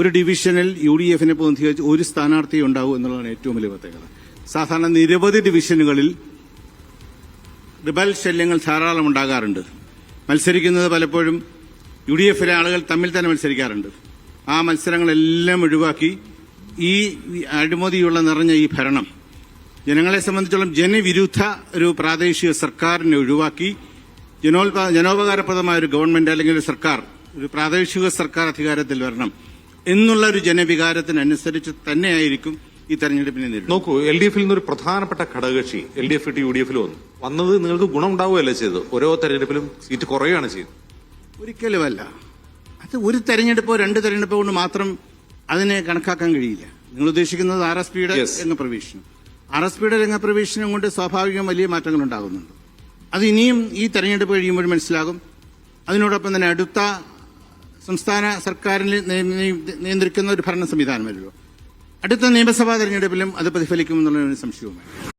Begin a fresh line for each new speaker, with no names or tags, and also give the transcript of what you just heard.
ഒരു ഡിവിഷനിൽ U D എഫിനെ പ്രതിനിധീകരിച്ച് ഒരു സ്ഥാനാർത്ഥി ഉണ്ടാവും എന്നുള്ളതാണ് ഏറ്റവും വലിയ പ്രത്യേകത. സാധാരണ നിരവധി ഡിവിഷനുകളിൽ റിബൽ ശല്യങ്ങൾ ധാരാളം ഉണ്ടാകാറുണ്ട്. മത്സരിക്കുന്നത് പലപ്പോഴും യു ഡി എഫിലെ ആളുകൾ തമ്മിൽ തന്നെ മത്സരിക്കാറുണ്ട്. ആ മത്സരങ്ങളെല്ലാം ഒഴിവാക്കി ഈ അഴിമതിയുള്ള നിറഞ്ഞ ഈ ഭരണം ജനങ്ങളെ സംബന്ധിച്ചോളം ജനവിരുദ്ധ ഒരു പ്രാദേശിക സർക്കാരിനെ ഒഴിവാക്കി ജനോത്പാ ജനോപകാരപ്രദമായ ഒരു ഗവൺമെന്റ് അല്ലെങ്കിൽ ഒരു സർക്കാർ ഒരു പ്രാദേശിക സർക്കാർ അധികാരത്തിൽ വരണം. എന്നുള്ള ഒരു ജനവികാരത്തിനനുസരിച്ച് തന്നെയായിരിക്കും ഈ തെരഞ്ഞെടുപ്പിനെ
നോക്കൂ എൽ ഡി എഫിൽ നിന്ന് ഒരു പ്രധാനപ്പെട്ട ഘടകകക്ഷി എൽ ഡി എഫ് ഇട്ട് യു ഡി എഫിൽ വന്നു. വന്നത് നിങ്ങൾക്ക് ഗുണം ഉണ്ടാവുകയല്ലേ ചെയ്തത്? ഓരോ തെരഞ്ഞെടുപ്പിലും സീറ്റ് കുറയുകയാണ് ചെയ്തത്.
ഒരിക്കലുമല്ല. അത് ഒരു തെരഞ്ഞെടുപ്പോ രണ്ട് തെരഞ്ഞെടുപ്പോ കൊണ്ട് മാത്രം അതിനെ കണക്കാക്കാൻ കഴിയില്ല. നിങ്ങൾ ഉദ്ദേശിക്കുന്നത് ആർ എസ് പിയുടെ. രംഗപ്രവേശനം. ആർ എസ് പിയുടെ രംഗപ്രവേശനം കൊണ്ട് സ്വാഭാവികം വലിയ മാറ്റങ്ങൾ ഉണ്ടാകുന്നുണ്ട്. അത് ഇനിയും ഈ തെരഞ്ഞെടുപ്പ് കഴിയുമ്പോൾ മനസ്സിലാകും. അതിനോടൊപ്പം തന്നെ അടുത്ത സംസ്ഥാന നിയ- നിയന്ത്രിക്കുന്ന ഒരു ഭരണ സംവിധാനമല്ലോ അടുത്ത നിയമസഭാ തെരഞ്ഞെടുപ്പിലും അത് പ്രതിഫലിക്കുമെന്നുള്ള ഒരു സംശയവുമാണ്